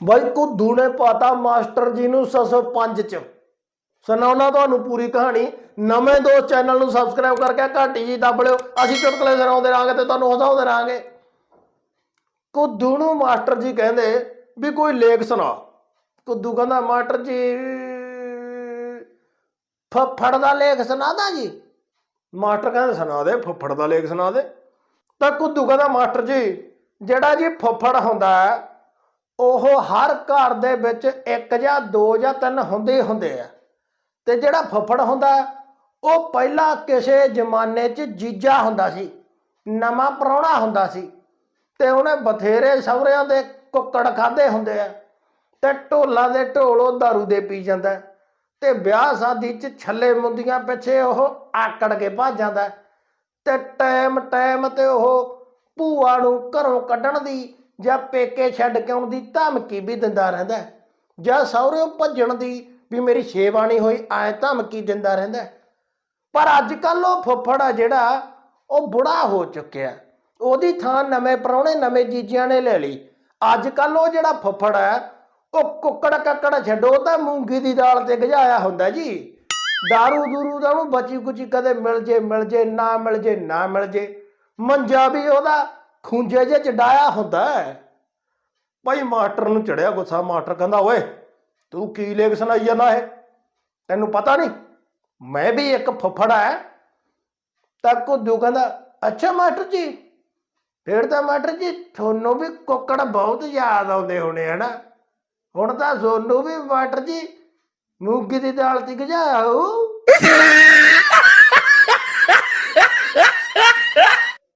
ਬਾਈ ਕੁੱਦੂ ਨੇ ਪਾਤਾ ਮਾਸਟਰ ਜੀ ਨੂੰ 605 ਚ। ਸੁਣਾਉਣਾ ਤੁਹਾਨੂੰ ਪੂਰੀ ਕਹਾਣੀ। ਨਵੇਂ ਦੋ ਚੈਨਲ ਨੂੰ ਸਬਸਕ੍ਰਾਈਬ ਕਰਕੇ ਘਾਟੀ ਜੀ ਦੱਬ ਲਿਓ। ਅਸੀਂ ਚੁਟਕਲੇ ਸੁਣਾਉਂਦੇ ਰਹਾਂਗੇ ਤੇ ਤੁਹਾਨੂੰ ਹਸਾਉਂਦੇ ਰਹਾਂਗੇ ਕੁੱਦੂ ਨੂੰ ਮਾਸਟਰ ਜੀ ਕਹਿੰਦੇ ਵੀ ਕੋਈ ਲੇਖ ਸੁਣਾ। ਕੁੱਦੂ ਕਹਿੰਦਾ ਮਾਸਟਰ ਜੀ ਫੱਫੜ ਦਾ ਲੇਖ ਸੁਣਾਦਾ ਜੀ? ਮਾਸਟਰ ਕਹਿੰਦਾ ਸੁਣਾ ਦੇ ਫੱਫੜ ਦਾ ਲੇਖ ਸੁਣਾ ਦੇ। ਤਾਂ ਕੁੱਦੂ ਕਹਿੰਦਾ ਮਾਸਟਰ ਜੀ ਜਿਹੜਾ ਜੀ ਫੱਫੜ ਹੁੰਦਾ ਹੈ, ਉਹ ਹਰ ਘਰ ਦੇ ਵਿੱਚ ਇੱਕ ਜਾਂ ਦੋ ਜਾਂ ਤਿੰਨ ਹੁੰਦੇ ਹੁੰਦੇ ਆ। ਤੇ ਜਿਹੜਾ ਫੱਫੜ ਹੁੰਦਾ, ਉਹ ਪਹਿਲਾਂ ਕਿਸੇ ਜ਼ਮਾਨੇ 'ਚ ਜੀਜਾ ਹੁੰਦਾ ਸੀ, ਨਵਾਂ ਪ੍ਰਾਹੁਣਾ ਹੁੰਦਾ ਸੀ ਤੇ ਉਹਨੇ ਬਥੇਰੇ ਸਹੁਰਿਆਂ ਦੇ ਕੁੱਕੜ ਖਾਦੇ ਹੁੰਦੇ ਆ ਤੇ ਢੋਲਾਂ ਦੇ ਢੋਲ ਉਹ ਦਾਰੂ ਦੇ ਪੀ ਜਾਂਦਾ ਤੇ ਵਿਆਹ ਸ਼ਾਦੀ 'ਚ ਛੱਲੇ ਮੁੰਦੀਆਂ ਪਿੱਛੇ ਉਹ ਆਕੜ ਕੇ ਭੱਜ ਜਾਂਦਾ ਤੇ ਟਾਈਮ ਟਾਈਮ ਤੇ ਉਹ ਭੂਆ ਨੂੰ ਘਰੋਂ ਕੱਢਣ ਦੀ ਜਾਂ ਪੇਕੇ ਛੱਡ ਕੇ ਆਉਣ ਦੀ ਧਮਕੀ ਵੀ ਦਿੰਦਾ ਰਹਿੰਦਾ ਜਾਂ ਸਹੁਰਿਓਂ ਭੱਜਣ ਦੀ ਵੀ ਮੇਰੀ ਸੇਵਾ ਹੋਈ ਐ ਧਮਕੀ ਦਿੰਦਾ ਰਹਿੰਦਾ ਪਰ ਅੱਜ ਕੱਲ ਉਹ ਫੁੱਫੜ ਆ ਜਿਹੜਾ ਉਹ ਬੁੜਾ ਹੋ ਚੁੱਕਿਆ। ਉਹਦੀ ਥਾਂ ਨਵੇਂ ਪ੍ਰਾਹੁਣੇ, ਨਵੇਂ ਜੀਜਿਆਂ ਨੇ ਲੈ ਲਈ। ਅੱਜ ਕੱਲ ਉਹ ਜਿਹੜਾ ਫੁੱਫੜ ਹੈ, ਉਹ ਕੁੱਕੜ ਕੱਕੜ ਛੱਡੋ ਤਾਂ ਮੂੰਗੀ ਦੀ ਦਾਲ ਤੇ ਗਜਾਇਆ ਹੁੰਦਾ ਜੀ। ਦਾਰੂ ਦੂਰੂ ਦਾ ਉਹਨੂੰ ਬਚੀ ਕੁਚੀ ਕਦੇ ਮਿਲ ਜੇ ਮਿਲ ਜੇ, ਨਾ ਮਿਲ ਜੇ, ਨਾ ਮਿਲ ਜੇ। ਮੰਜਾ ਵੀ ਉਹਦਾ ਖੁੰਝੇ ਜੇ ਚ ਹੁੰਦਾ ਭਾਈ ਮਾਸਟਰ ਨੂੰ ਚੜਿਆ ਗੁੱਸਾ, ਮਾਸਟਰ ਕਹਿੰਦਾ, ਓਏ, ਤੂੰ ਕੀ ਲੇਖ ਸੁਣਾਈ ਜਾਂਦਾ ਹੈ ਤੈਨੂੰ ਪਤਾ ਨਹੀਂ? ਮੈਂ ਵੀ ਇੱਕ ਫੁੱਫੜ ਹੈ। ਤਾਂ ਕੁੱਦੂ ਕਹਿੰਦਾ, ਅੱਛਾ ਮਾਸਟਰ ਜੀ, ਫਿਰ ਤਾਂ ਮਾਸਟਰ ਜੀ, ਤੁਹਾਨੂੰ ਵੀ ਕੁੱਕੜ ਬਹੁਤ ਯਾਦ ਆਉਂਦੇ ਹੋਣੇ ਹਨਾ ਹੁਣ ਤਾਂ ਤੁਹਾਨੂੰ ਵੀ ਮਾਸਟਰ ਜੀ, ਮੂੰਗੀ ਦੀ ਦਾਲ ਤੇ ਗਜਾਇਆ